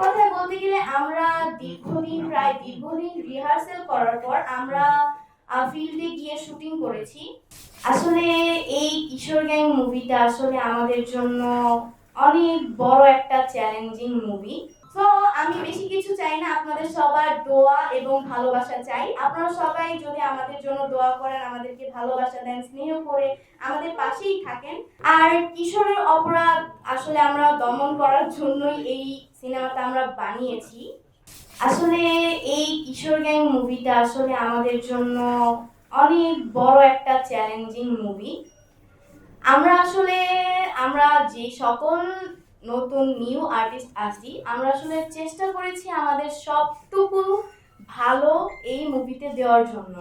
কথায় বলতে গেলে আমরা দীর্ঘদিন, প্রায় দীর্ঘদিন রিহার্সেল করার পর আমরা ফিল্ডে গিয়ে শুটিং করেছি। আসলে এই কিশোর গ্যাং মুভিটা আসলে আমাদের জন্য অনেক বড় একটা চ্যালেঞ্জিং মুভি তো আমি বেশি কিছু চাই না, আপনাদের সবার দোয়া এবং ভালোবাসা চাই। আপনারা সবাই যদি আমাদের জন্য দোয়া করেন, আমাদেরকে ভালোবাসা দেন, স্নেহ করে আমাদের পাশেই থাকেন। আর কিশোরের অপরাধ আসলে আমরা দমন করার জন্যই এই সিনেমাটা আমরা বানিয়েছি। আসলে এই কিশোর গ্যাং মুভিটা আসলে আমাদের জন্য অনেক বড় একটা চ্যালেঞ্জিং মুভি আমরা আসলে, আমরা যে সকল নতুন নিউ আর্টিস্ট আসি। আমরা আসলে চেষ্টা করেছি আমাদের সবটুকু ভালো এই মুভিতে দেওয়ার জন্য।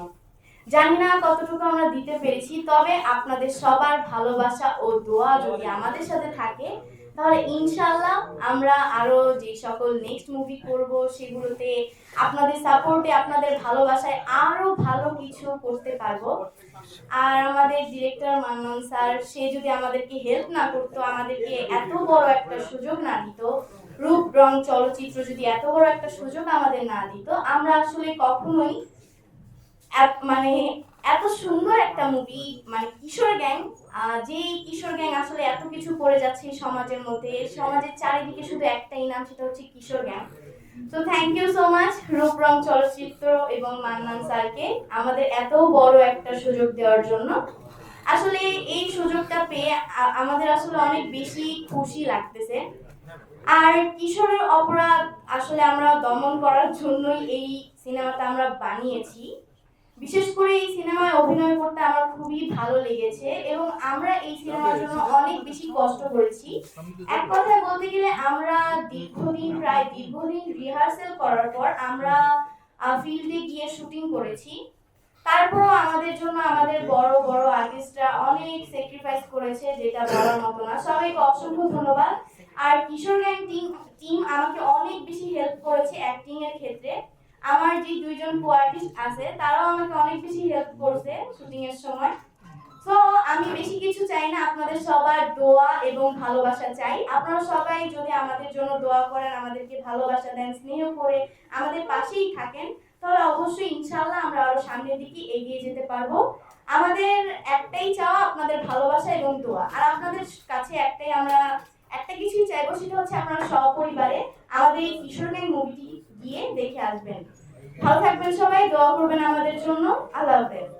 জানি না কতটুকু আমরা দিতে পেরেছি, তবে আপনাদের সবার ভালোবাসা ও দোয়া যদি আমাদের সাথে থাকে তাহলে ইনশাল্লাহ আমরা আরও যে সকল নেক্সট মুভি করব, সেগুলোতে আপনাদের সাপোর্টে আপনাদের ভালোবাসায় আরও ভালো কিছু করতে পারব। আর আমাদের ডিরেক্টর মান্নান স্যার, সে যদি আমাদেরকে হেল্প না করতো, আমাদেরকে এত বড় একটা সুযোগ না দিত, রূপ, রং, চলচ্চিত্র যদি এত বড় একটা সুযোগ আমাদের না দিত, আমরা আসলে কখনোই মানে এত সুন্দর একটা মুভি মানে কিশোর গ্যাং যে কিশোর গ্যাং আসলে এত কিছু করে যাচ্ছে সমাজের মধ্যে, সমাজের চারিদিকে শুধু একটাই নাম, সেটা হচ্ছে কিশোর গ্যাং। তো thank you so much Ruprong চলচ্চিত্র এবং মান্নান স্যারকে আমাদের এত বড় একটা সুযোগ দেওয়ার জন্য। আসলে এই সুযোগটা পেয়ে আমাদের আসলে অনেক বেশি খুশি লাগতেছে। আর কিশোরের অপরাধ আসলে আমরা দমন করার জন্যই এই সিনেমাটা আমরা বানিয়েছি। বিশেষ করে এই সিনেমায় অভিনয় করতে আমার খুবই ভালো লেগেছে এবং আমরা এই সিনেমার জন্য অনেক বেশি কষ্ট করেছি। এক কথায় বলতে গেলে আমরা দীর্ঘদিন প্রায় দীর্ঘদিন রিহার্সেল করার পর আমরা ফিল্ডে গিয়ে শুটিং করেছি। তারপরও আমাদের জন্য আমাদের বড় বড় আর্টিস্টরা অনেক স্যাক্রিফাইস করেছে যেটা বলার মতো না। সবাইকে অসংখ্য ধন্যবাদ। আর কিশোর গ্যাং টিম টিম আমাকে অনেক বেশি হেল্প করেছে অ্যাক্টিং এর ক্ষেত্রে। আমার দুইজন কো আর্টিস্ট আছে, তারাও আমাকে অনেক বেশি হেল্প করছে শুটিং এর সময়। তো আমি বেশি কিছু চাই না, আপনাদের সবার দোয়া এবং ভালোবাসা চাই। আপনারা সবাই যদি আমাদের জন্য দোয়া করেন, আমাদেরকে ভালোবাসা দেন, স্নেহ করে আমাদের পাশেই থাকেন, তাহলে অবশ্যই ইনশাআল্লাহ আমরা আরও সামনের দিকে এগিয়ে যেতে পারব। আমাদের একটাই চাওয়া আপনাদের ভালোবাসা এবং দোয়া। আর আপনাদের কাছে একটাই আমরা একটা কিছুই চাইব, সেটা হচ্ছে আপনারা সপরিবারে আমাদের এই কিশোর গ্যাং মুভিটি গিয়ে দেখে আসবেন। ভালো থাকবেন সবাই দোয়া করবেন আমাদের জন্য। আল্লাহ হাফেজ।